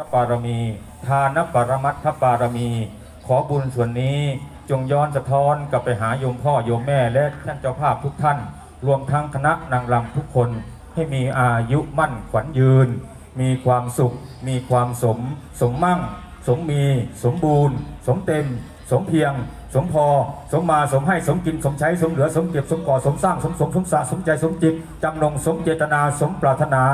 พระปารมี ทานปรมัตถปารมี ขอบุญส่วนนี้จงย้อนสะท้อนกลับไปหาโยมพ่อโยมแม่และท่านเจ้าภาพทุกท่าน รวมทั้งคณะนางรำทุกคน ให้มีอายุมั่นขวัญยืน มีความสุข มีความสม สมมั่ง สมมี สมบูรณ์ สมเต็ม สมเพียง สมพอ สมมาสมให้สมกิน สมใช้ สมเหลือ สมเก็บ สมก่อ สมสร้าง สมสม สมสะสมใจ สมจิต จำนง สมเจตนา สมปรารถนา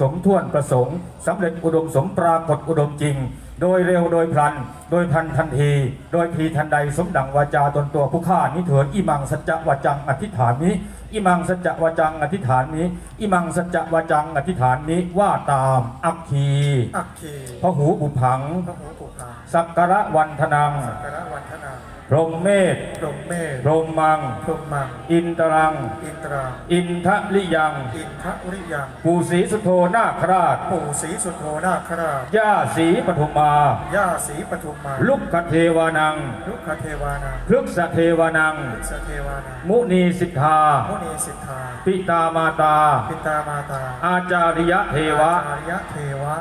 สมท่วนประสงค์สำเร็จอุดมสมปรากฏอุดมจริง โดยเร็วโดยพลัน โดยพลันทันที โดยพลีทันใด สมดังวาจาตนตัวผู้ฆ่านี้เถิดอิมังสัจจะวาจังอธิษฐานนี้อิมังสัจจะวาจังอธิษฐานนี้อิมังสัจจะวาจังอธิษฐานนี้ว่าตามอัคคีอักคีพหูบุพังพระหูปุพา สักการะวันธนังสักการะวันธนาพรหมเมธพรหมเมธพรหมมัง พรหมมัง อินตรัง อินตราอินทลิยัง อินทริยังปูสีสุโธนาคราชปู่ศรีสุโธนาคราชย่าสีปฐุมา ย่าศรีปทุมมาลุกขเทวานังลุกขเทวานาพฤกษเทวานังฤกษเทวานามุนีสิทธา มุนีสิทธา ปิตามาตา ปิตามาตาอาจาริยเทวะ อาจาริยเทวะ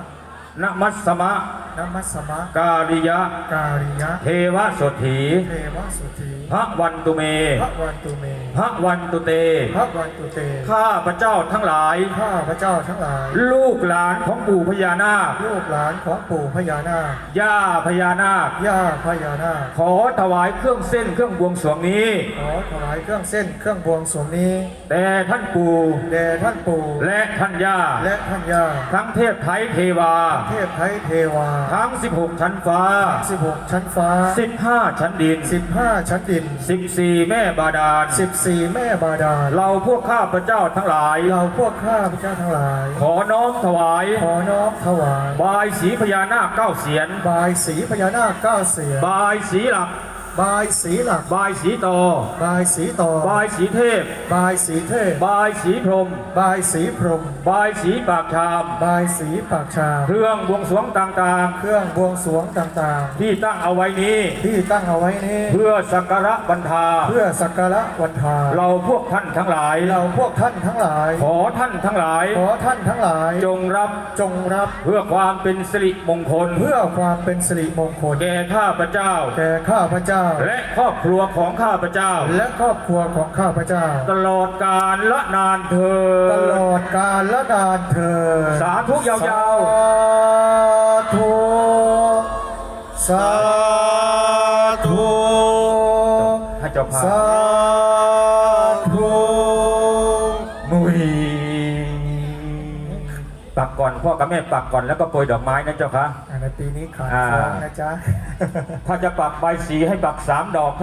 นมัสสมะ นมัสสมะกาลิยะ การิยะ เทวสดถีเทวสุธีพระวันตุเม พระวันตุเม พระวันตุเต พระวันตุเต ข้าพระเจ้าทั้งหลาย ข้าพระเจ้าทั้งหลาย ลูกหลานของปู่พญานาค ลูกหลานของปู่พญานาค ย่าพญานาค ย่าพญานาค ขอถวายเครื่องเส้นเครื่องบวงสรวงนี้ ขอถวายเครื่องเส้นเครื่องบวงสรวงนี้แต่ท่านปู่แด่ท่านปู่ และท่านย่า และท่านย่า ทั้งเทพไทยเทวา เทพไทยเทวาทั้ง 16 ชั้นฟ้า 16 ชั้นฟ้า 15 ชั้นดิน 15 ชั้นดิน 14 แม่บาดาล 14 แม่บาดาล เราพวกข้าพระเจ้าทั้งหลาย เราพวกข้าพระเจ้าทั้งหลาย ขอน้อมถวาย ขอน้อมถวาย บายสีพญานาคเก้าเสียน บายสีพญานาคเก้าเสียน บายสีหลัก บายสีหลัก บายสีโตบายสีต่อบายสีเทพ บายสีเทพ บายสีพรหมบายสีพรหมบายสีปากชาม บายสีปากชาเครื่องบวงสรวงต่างเครื่องบวงสรวงต่างๆ ที่ตั้งเอาไว้นี้ ๆ ที่ตั้งเอาไว้นี้ เพื่อสักการะบรรทา เพื่อสักการะวันทาเราพวกท่านทั้งหลาย เราพวกท่านทั้งหลาย ขอท่านทั้งหลาย ขอท่านทั้งหลาย จงรับจงรับเพื่อความเป็นสิริมงคลเพื่อความเป็นสิริมงคลแก่ข้าพระเจ้า แก่ข้าพเจ้าและครอบครัวของข้าพเจ้า และครอบครัวของข้าพเจ้า ตลอดกาลละนานเธอ ตลอดกาลและนานเธอญสาธุยาวสาธุสาธุๆให้เจ้าภาสา ปักก่อนพ่อกับแม่ปักก่อนแล้วก็โปรยดอกไม้นะเจ้าคะในปีนี้ขาดอ่าฟองนะจ๊ะ ถ้าจะปักใบสีให้ปักสามดอก